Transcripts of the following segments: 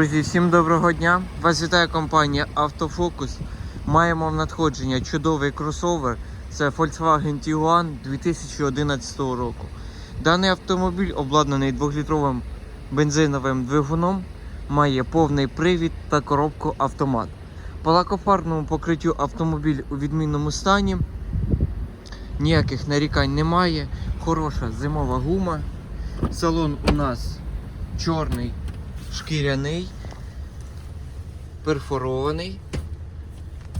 Друзі, всім доброго дня! Вас вітає компанія Автофокус. Маємо в надходження чудовий кросовер. Це Volkswagen Tiguan 2011 року. Даний автомобіль обладнаний 2-літровим бензиновим двигуном, має повний привід та коробку автомат. По лакофарбному покриттю автомобіль у відмінному стані. Ніяких нарікань немає. Хороша зимова гума. Салон у нас чорний шкіряний, перфорований.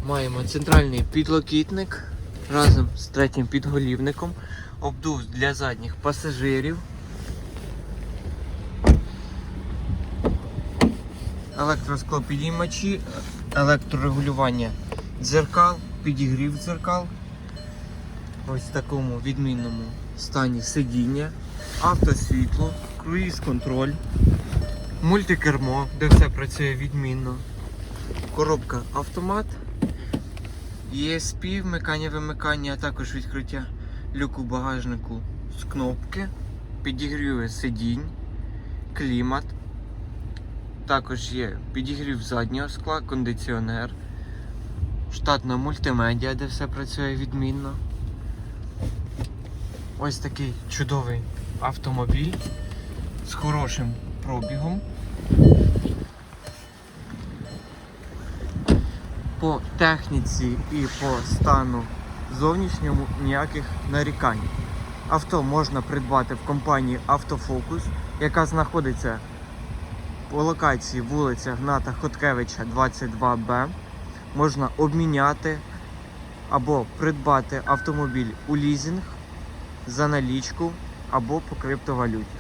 Маємо центральний підлокітник разом з третім підголівником, обдув для задніх пасажирів. Електросклопідіймачі, електрорегулювання дзеркал, підігрів дзеркал. Ось в такому відмінному стані сидіння, автосвітло, круїз-контроль, мультикермо, де все працює відмінно. Коробка автомат, ESP, вмикання вимикання, а також відкриття люку багажнику з кнопки, підігріве сидінь, клімат. Також є підігрів заднього скла, кондиціонер, штатна мультимедіа, де все працює відмінно. Ось такий чудовий автомобіль з хорошим пробігом. По техніці і по стану зовнішньому ніяких нарікань. Авто можна придбати в компанії Автофокус, яка знаходиться по локації вулиця Гната Хоткевича 22Б. Можна обміняти або придбати автомобіль у лізинг за налічку або по криптовалюті.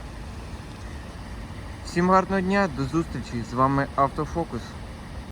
Всім гарного дня, до зустрічі! З вами Автофокус.